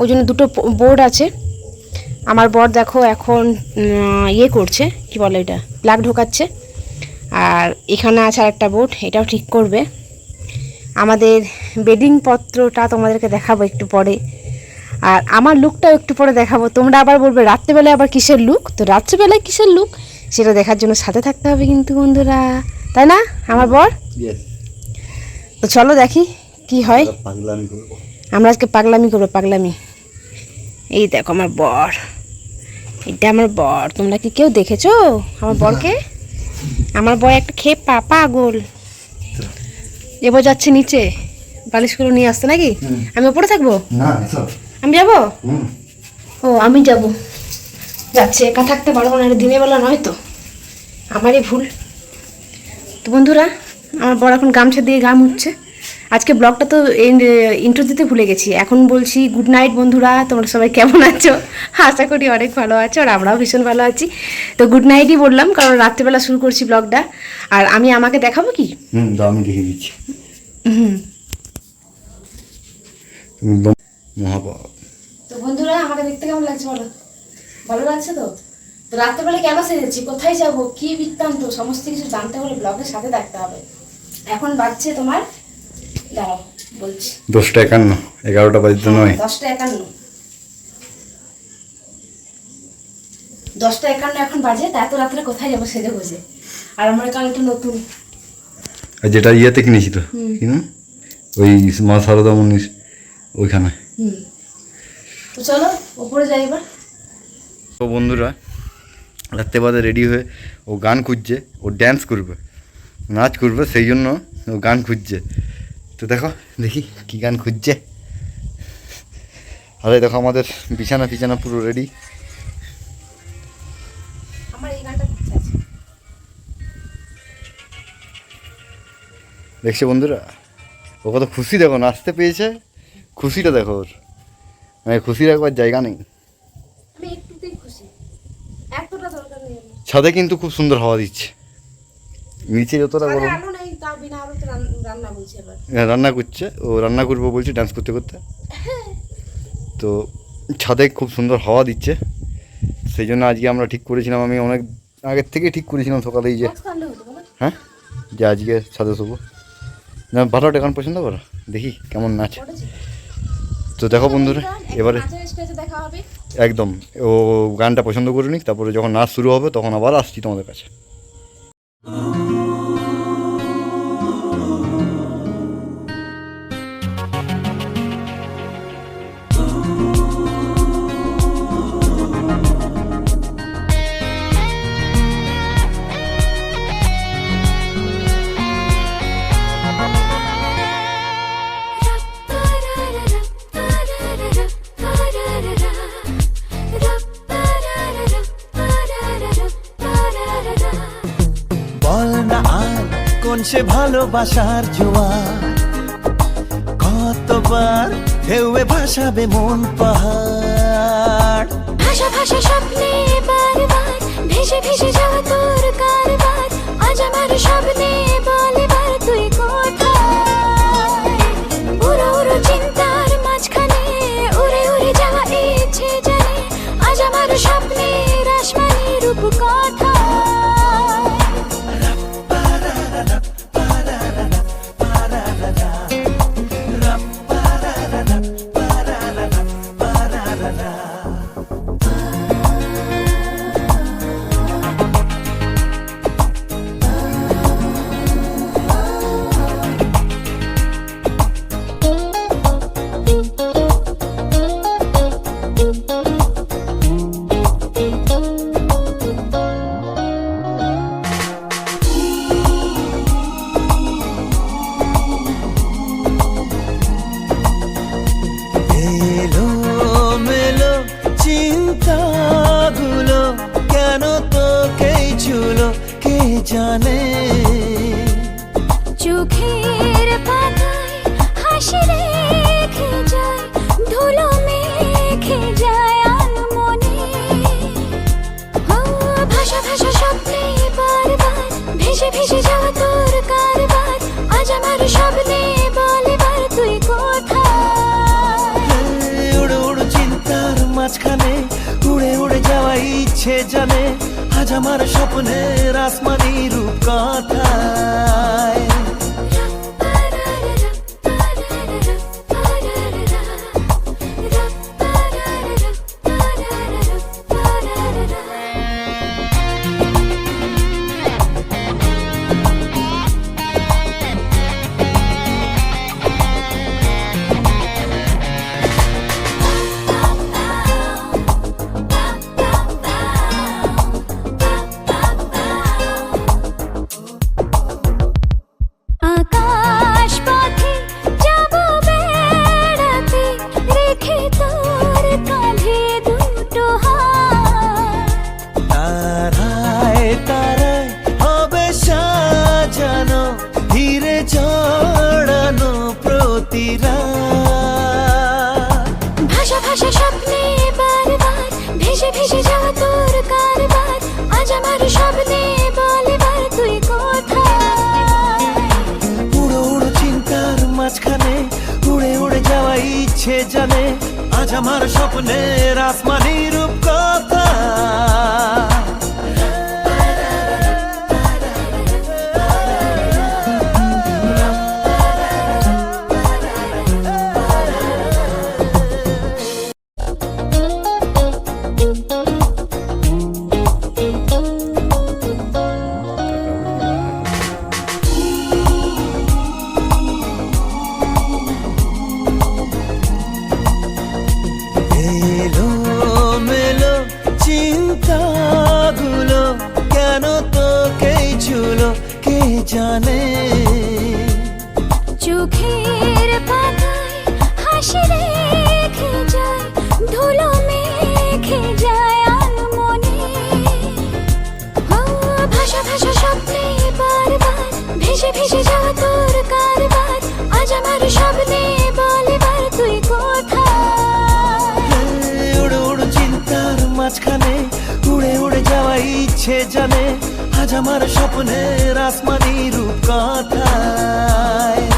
ওই জন্য দুটো বোর্ড আছে। আমার বর দেখো এখন ইয়ে করছে কি বলে এটা প্লাগ ঢোকাচ্ছে। আর এখানে আছে আর একটা বোর্ড এটাও ঠিক করবে। আমাদের বেডিং পত্রটা তোমাদেরকে দেখাবো একটু পরে। আর আমার লুকটাও একটু পরে দেখাবো। তোমরা আবার বলবে রাত্রেবেলায় আবার কিসের লুক তো রাত্রেবেলায় কিসের লুক সেটা দেখার জন্য সাথে থাকতে হবে কিন্তু বন্ধুরা। তাই না আমার বর? তো চলো দেখি কি হয়। আমরা আজকে পাগলামি করব পাগলামি। এই দেখো আমার বর। এটা আমার বর। তোমরা কি কেউ দেখেছ? আমার বরকে? আমার বর একটা খেয়ে পা পাগল। এবার যাচ্ছে নিচে। বালিশগুলো নিয়ে আসতে নাকি? আমি ওপরে থাকব? আমি যাব? ও আমি যাব। যাচ্ছে একা থাকতে পারব না দিনের বেলা নয় তো। আমারই ভুল। তো বন্ধুরা আমার বড় এখন গামছা দিয়ে গাম হচ্ছে আজকে ব্লগটা তো ইন্ট্রো দিতে ভুলে গেছি। এখন বলছি গুড নাইট বন্ধুরা তোমরা সবাই কেমন আছো? আশা করি অনেক ভালো আছো আর আমরাও ভীষণ ভালো আছি। তো গুড নাইটই বললাম কারণ রাত্রেবেলা শুরু করছি ব্লগটা। আর আমি আমাকে দেখাবো কি? হুম আমি দেখে দিচ্ছি। হুম। তো বন্ধুরা আমাকে দেখতে কেমন লাগছে বলো? ভালো লাগছে তো? তো রাত্রেবেলা কেন সেজেছি? কোথায় যাব? কি বৃত্তান্ত? সমস্ত কিছু জানতে হলে ব্লগের সাথে থাকতে হবে। এখন বাজছে তোমার দাঁড়াও বলছি। দশটা একান্ন এগারোটা বাজতে নয়। দশটা একান্ন। দশটা একান্ন এখন বাজে তা এত রাত্রে কোথায় যাব সেজে বসে আর আমার এখানে নতুন। আর যেটা ইয়েতে কিনেছি তো কিনুন ওই মা সারদা মন্দির ওইখানে। হুম। তো চলো ওপরে যাই এবার। তো বন্ধুরা রাত্রে বাদে রেডি হয়ে ও গান খুঁজছে ও ড্যান্স করবে নাচ করবে সেই জন্য ও গান খুঁজছে। তো দেখো দেখি কি গান খুঁজছে। আরে দেখো আমাদের বিছানা ফিছানা পুরো রেডি দেখছে বন্ধুরা? ও কত খুশি দেখো নাচতে পেয়েছে। খুশিটা দেখো ওর। মানে খুশি রাখবার জায়গা নেই। ছাদে কিন্তু খুব সুন্দর হাওয়া দিচ্ছে। নিচে যতটা গরম হ্যাঁ, রান্না করছে ও রান্না করব বলছে ডান্স করতে করতে। তো ছাদে খুব সুন্দর হাওয়া দিচ্ছে সেই জন্য আজকে আমরা ঠিক করেছিলাম আমি অনেক আগের থেকে ঠিক করেছিলাম সকালেই যে। হ্যাঁ? যে আজকে ছাদে শোবো। না ভালো একটা গান পছন্দ করো? দেখি কেমন নাচ। তো দেখো বন্ধুরা এবারে একদম ও গানটা পছন্দ করে নিক তারপরে যখন নাচ শুরু হবে তখন আবার আসছি তোমাদের কাছে। সে ভালোবাসার জোয়া কতবার ঢেউয়ে ভাসাবে মন পাহাড়। ভাষা ভাষা স্বপ্নে জানে। চোখের পাতায় হাসি রেখে যায় ধুলো মেখে যায় আলমনে ও ভাষা ভাষা স্বপ্নে বারবার ভেসে ভেসে যাওয়া তোর কারবার আজ আমার স্বপ্নে বল তুই কোথায়? উড়ো উড়ো মাঝখানে উড়ে উড়ে যাওয়া ইচ্ছে জানে আজ আমার স্বপ্নের আসমানি যাওয়া তোর কারবার, আজ আমার স্বপ্নে বলে বার তুই কোথায়? উড়ো উড়ো চিন্তার মাঝখানে, উড়ে উড়ে জানে, আজ আমার স্বপ্নের আসমানি রূপ কথা উড়ে উড়ে যাওয়া ইচ্ছে জানে আজ আমার স্বপ্নের আসমানি রূপ কথায়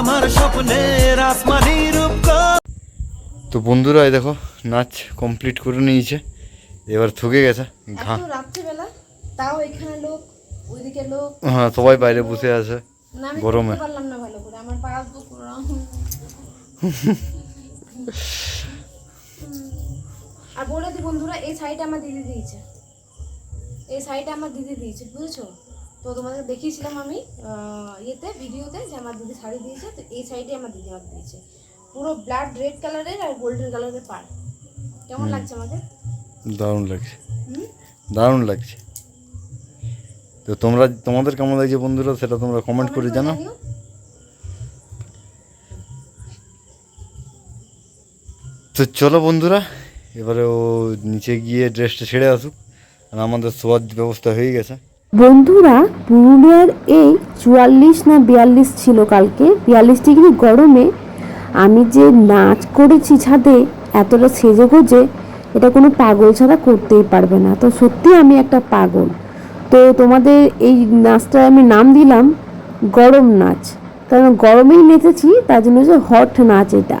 আমার স্বপ্নের আসমানি রূপ তো বন্ধুরা এই দেখো নাচ কমপ্লিট করে নিয়েছে। এবার থকে গেছে ঘা রাত্রিবেলা তাও এখানে লোক ওইদিকে লোক। হ্যাঁ সবাই বাইরে বসে আছে গরমে। পারলাম না ভালো করে আমার পা তো পুরো আর বলে দি বন্ধুরা এই শাড়িটা আমার দিদি দিয়েছে। এই শাড়িটা আমার দিদি দিয়েছে বুঝেছ? তো তোমাদের দেখিয়েছিলাম আমি ইয়েতে ভিডিওতে যে আমার দিদি শাড়ি দিয়েছে তো এই শাড়িটাই আমার দিদি আমাকে দিয়েছে। পুরো ব্লাড রেড কালারের আর গোল্ডেন কালারের পার কেমন লাগছে আমাকে দারুণ লাগছে। দারুণ লাগছে। তো তোমরা তোমাদের কেমন লাগছে বন্ধুরা সেটা তোমরা কমেন্ট করে জানাও। তো চলো বন্ধুরা এবারে ও নিচে গিয়ে ড্রেসটা ছেড়ে আসুক। আর আমাদের শোয়ার ব্যবস্থা হয়ে গেছে। বন্ধুরা, পুরুলিয়ার এই চুয়াল্লিশ না বিয়াল্লিশ ছিল কালকে। বিয়াল্লিশ ডিগ্রি গরমে আমি যে নাচ করেছি ছাদে, এতটা সেজে গুজে, এটা কোনো পাগল ছাড়া করতেই পারবে না। তো সত্যি আমি একটা পাগল। তো তোমাদের এই নাচটা আমি নাম দিলাম গরম নাচ। কারণ গরমেই নেচেছি, তার জন্য যে হট নাচ এটা।